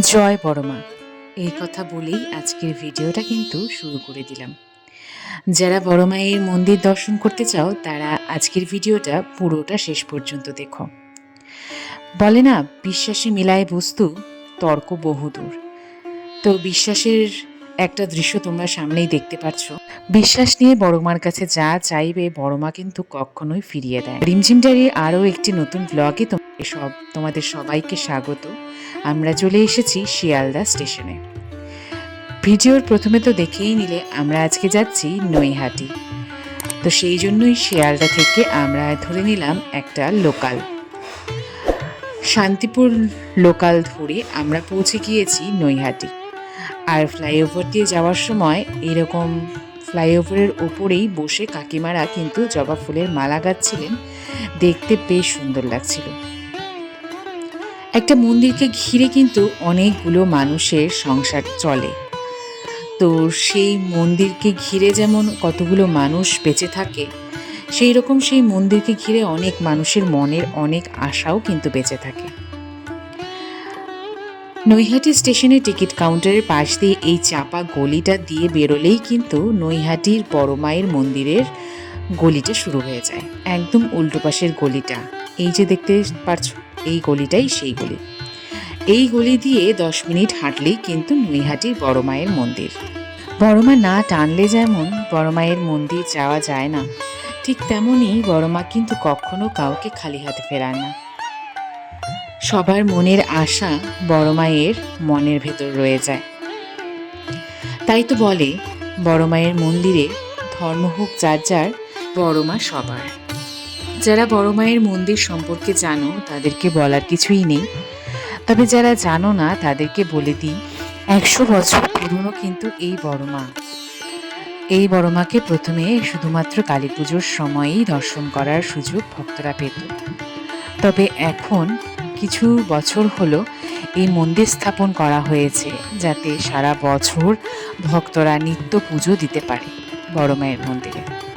জয় বড়মা। এই কথা বলেই আজকের ভিডিওটা কিন্তু শুরু করে দিলাম। যারা বড় মায়ের মন্দির দর্শন করতে চাও, তারা আজকের ভিডিওটা পুরোটা শেষ পর্যন্ত দেখো। বলে না, বিশ্বাসী মিলায় বস্তু, তর্ক বহুদূর তো বিশ্বাসের একটা দৃশ্য তোমরা সামনেই দেখতে পাচ্ছ। বিশ্বাস নিয়ে বড়মার কাছে যা চাইবে, বড়মা কিন্তু কখনোই ফিরিয়ে দেয় রিমঝিমটারির আরও একটি নতুন ব্লগে তোমাদের সব তোমাদের সবাইকে স্বাগত। আমরা চলে এসেছি শিয়ালদা স্টেশনে। ভিডিওর প্রথমে তো দেখেই নিলে আমরা আজকে যাচ্ছি নৈহাটি। তো সেই জন্যই শিয়ালদা থেকে আমরা ধরে নিলাম একটা লোকাল। শান্তিপুর লোকাল ধরে আমরা পৌঁছে গিয়েছি নৈহাটি। আর ফ্লাইওভার দিয়ে যাওয়ার সময় এরকম ফ্লাইওভারের ওপরেই বসে কাকিমারা কিন্তু জবা ফুলের মালা গাচ্ছিলেন দেখতে বেশ সুন্দর লাগছিল। একটা মন্দিরকে ঘিরে কিন্তু অনেকগুলো মানুষের সংসার চলে। তো সেই মন্দিরকে ঘিরে যেমন কতগুলো মানুষ বেঁচে থাকে, সেই রকম সেই মন্দিরকে ঘিরে অনেক মানুষের মনের অনেক আশাও কিন্তু বেঁচে থাকে। নৈহাটি স্টেশনের টিকিট কাউন্টারের পাশ দিয়ে এই চাপা গলিটা দিয়ে বেরোলেই কিন্তু নৈহাটির বড় মায়ের মন্দিরের গলিটা শুরু হয়ে যায়। একদম উল্টো পাশের গলিটা। এই যে দেখতে পারছ? এই গলিটাই সেই গলি। এই গলি দিয়ে দশ মিনিট হাঁটলেই কিন্তু নৈহাটির বড় মায়ের মন্দির। বড়মা না টানলে যেমন বড় মায়ের মন্দির যাওয়া যায় না, ঠিক তেমনই বড় মা কিন্তু কখনো কাউকে খালি হাতে ফেরান না। সবার মনের আশা বড় মায়ের মনের ভেতর রয়ে যায়। তাই তো বলে, বড় মায়ের মন্দিরে ধর্ম হোক যার যার, বড় মা সবার। যারা বড় মায়ের মন্দির সম্পর্কে জানো, তাদেরকে বলার কিছুই নেই। তবে যারা জানো না, তাদেরকে বলে দিই, একশো বছর পুরনো কিন্তু এই বড় মা। এই বড় মাকে প্রথমে শুধুমাত্র কালী পুজোর সময়েই দর্শন করার সুযোগ ভক্তরা পেত। তবে এখন কিছু বছর হলো এই মন্দির স্থাপন করা হয়েছে, যাতে সারা বছর ভক্তরা নিত্য পুজো দিতে পারে বড় মায়ের মন্দিরে।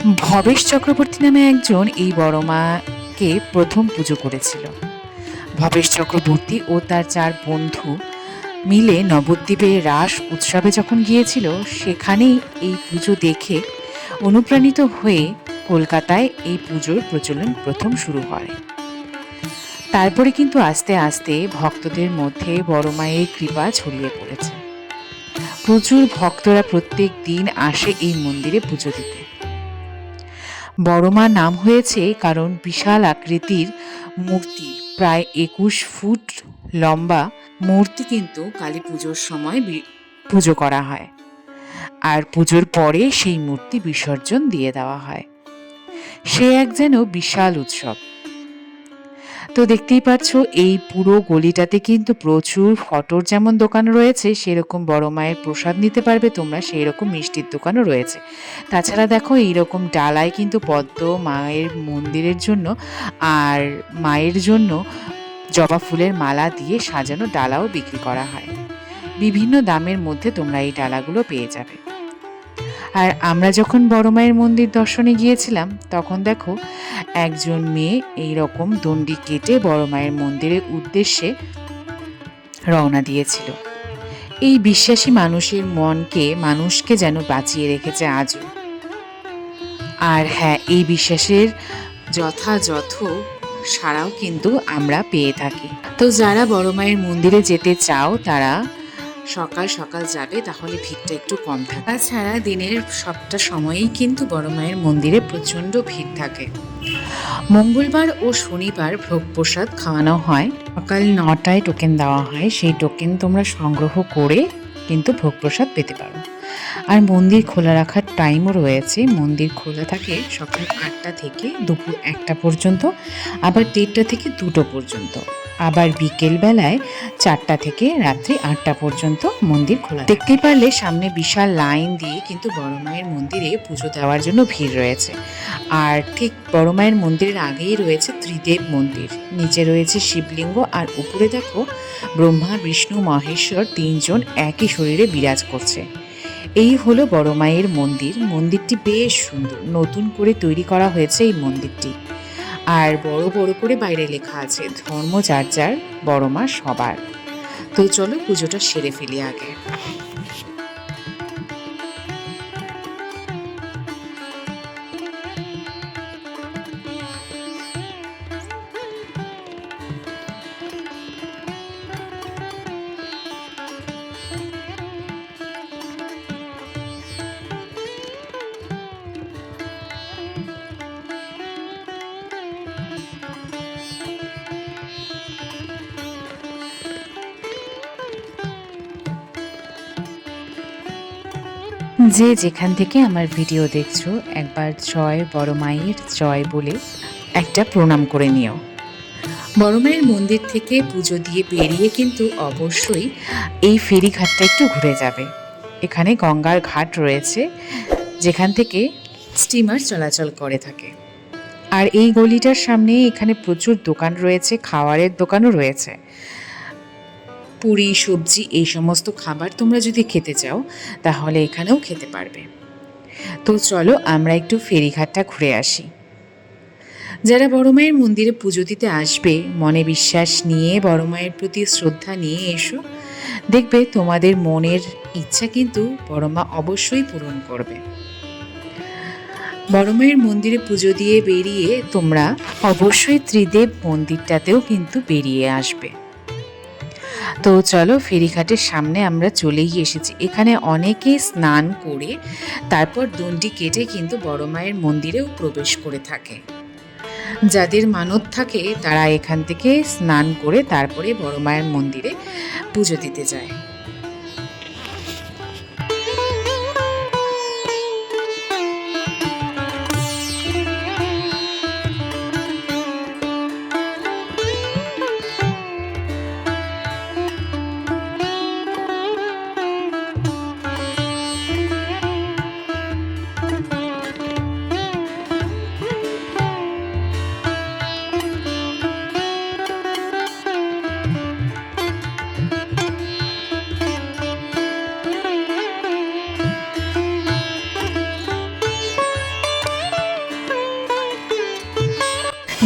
ভবেশ চক্রবর্তী নামে একজন এই বড় মাকে প্রথম পুজো করেছিল। ভবেশ চক্রবর্তী ও তার চার বন্ধু মিলে নবদ্বীপে রাস উৎসবে যখন গিয়েছিল, সেখানেই এই পুজো দেখে অনুপ্রাণিত হয়ে কলকাতায় এই পুজোর প্রচলন প্রথম শুরু হয়। তারপরে কিন্তু আস্তে আস্তে ভক্তদের মধ্যে বড় মায়ের কৃপা ছড়িয়ে পড়েছে। প্রচুর ভক্তরা প্রত্যেক দিন আসে এই মন্দিরে পুজো দিতে। বড় মা নাম হয়েছে কারণ বিশাল আকৃতির মূর্তি, প্রায় একুশ ফুট লম্বা মূর্তি কিন্তু কালী পুজোর সময় পুজো করা হয়। আর পুজোর পরে সেই মূর্তি বিসর্জন দিয়ে দেওয়া হয়। সে এক যেন বিশাল উৎসব। তো দেখতেই পাচ্ছ এই পুরো গলিটাতে কিন্তু প্রচুর ফটোর যেমন দোকান রয়েছে, সেরকম বড় মায়ের প্রসাদ নিতে পারবে, তোমরা সেই রকম মিষ্টির দোকানও রয়েছে। তাছাড়া দেখো, এইরকম ডালায় কিন্তু পদ্ম মায়ের মন্দিরের জন্য আর মায়ের জন্য জবা ফুলের মালা দিয়ে সাজানো ডালাও বিক্রি করা হয়। বিভিন্ন দামের মধ্যে তোমরা এই ডালাগুলো পেয়ে যাবে। আর আমরা যখন বড় মায়ের মন্দির দর্শনে গিয়েছিলাম, তখন দেখো একজন মেয়ে এই রকম দণ্ডি কেটে বড় মায়ের মন্দিরের উদ্দেশ্যে রওনা দিয়েছিল। এই বিশ্বাসী মানুষের মনকে, মানুষকে যেন বাঁচিয়ে রেখেছে আজও। আর হ্যাঁ এই বিশ্বাসের যথাযথ সারাও কিন্তু আমরা পেয়ে থাকি। তো যারা বড় মায়ের মন্দিরে যেতে চাও, তারা সকাল সকাল যাবে, তাহলে ভিড়টা একটু কম থাকে। তাছাড়া দিনের সবটা সময়েই কিন্তু বড় মায়ের মন্দিরে প্রচণ্ড ভিড় থাকে। মঙ্গলবার ও শনিবার ভোগ প্রসাদ খাওয়ানো হয়। সকাল নটায় টোকেন দেওয়া হয়। সেই টোকেন তোমরা সংগ্রহ করে কিন্তু ভোগ প্রসাদ পেতে পারো। আর মন্দির খোলা রাখার টাইমও রয়েছে। মন্দির খোলা থাকে সকাল আটটা থেকে দুপুর একটা পর্যন্ত, আবার দেড়টা থেকে দুটো পর্যন্ত। আবার বিকেল বেলায় চারটা থেকে রাত্রি আটটা পর্যন্ত মন্দির খোলা দেখতে পারলে সামনে বিশাল লাইন দিয়ে কিন্তু বড় মায়ের মন্দিরে পুজো দেওয়ার জন্য ভিড় রয়েছে। আর ঠিক বড় মায়ের মন্দিরের আগেই রয়েছে ত্রিদেব মন্দির। নিচে রয়েছে শিবলিঙ্গ আর উপরে দেখো ব্রহ্মা, বিষ্ণু, মহেশ্বর তিনজন একই শরীরে বিরাজ করছে। এই হলো বড় মায়ের মন্দির। মন্দিরটি বেশ সুন্দর। নতুন করে তৈরি করা হয়েছে এই মন্দিরটি। আর বড় বড় করে বাইরে লেখা আছে, ধর্ম যার যার, বড় মা সবার। তো চলো পুজোটা সেরে ফেলি আগে। যে যেখান থেকে আমার ভিডিও দেখছ, একবার জয় বড় মায়ের জয় বলে একটা প্রণাম করে নিও। বড় মায়ের মন্দির থেকে পুজো দিয়ে বেরিয়ে কিন্তু অবশ্যই এই ফেরিঘাটটা একটু ঘুরে যাবে। এখানে গঙ্গার ঘাট রয়েছে, যেখান থেকে স্টিমার চলাচল করে থাকে। আর এই গলিটার সামনে এখানে প্রচুর দোকান রয়েছে, খাওয়ারের দোকানও রয়েছে। পুরি, সবজি, এই সমস্ত খাবার তোমরা যদি খেতে চাও, তাহলে এখানেও খেতে পারবে। তো চলো আমরা একটু ফেরিঘাটটা ঘুরে আসি। যারা বড় মায়ের মন্দিরে পুজো দিতে আসবে, মনে বিশ্বাস নিয়ে, বড় মায়ের প্রতি শ্রদ্ধা নিয়ে এসো। দেখবে তোমাদের মনের ইচ্ছা কিন্তু বড় মা অবশ্যই পূরণ করবে। বড় মায়ের মন্দিরে পুজো দিয়ে বেরিয়ে তোমরা অবশ্যই ত্রিদেব মন্দিরটাতেও কিন্তু বেরিয়ে আসবে। তো চলো ফেরিঘাটের সামনে আমরা চলেই এসেছি। এখানে অনেকেই স্নান করে তারপর দণ্ডি কেটে কিন্তু বড় মায়ের মন্দিরেও প্রবেশ করে থাকে। যাদের মানত থাকে তারা এখান থেকে স্নান করে তারপরে বড় মায়ের মন্দিরে পুজো দিতে যায়।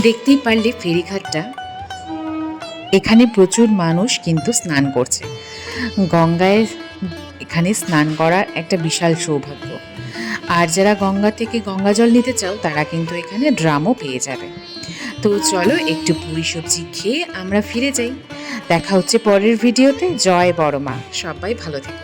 দেখতেই পারলে ফেরিঘাটটা। এখানে প্রচুর মানুষ কিন্তু স্নান করছে। গঙ্গায় এখানে স্নান করার একটা বিশাল সৌভাগ্য। আর যারা গঙ্গা থেকে গঙ্গা জল নিতে চাও, তারা কিন্তু এখানে ড্রামও পেয়ে যাবে। তো চলো একটু পুরি সবজি খেয়ে আমরা ফিরে যাই। দেখা হচ্ছে পরের ভিডিওতে। জয় বড় মা সবাই ভালো থেকো।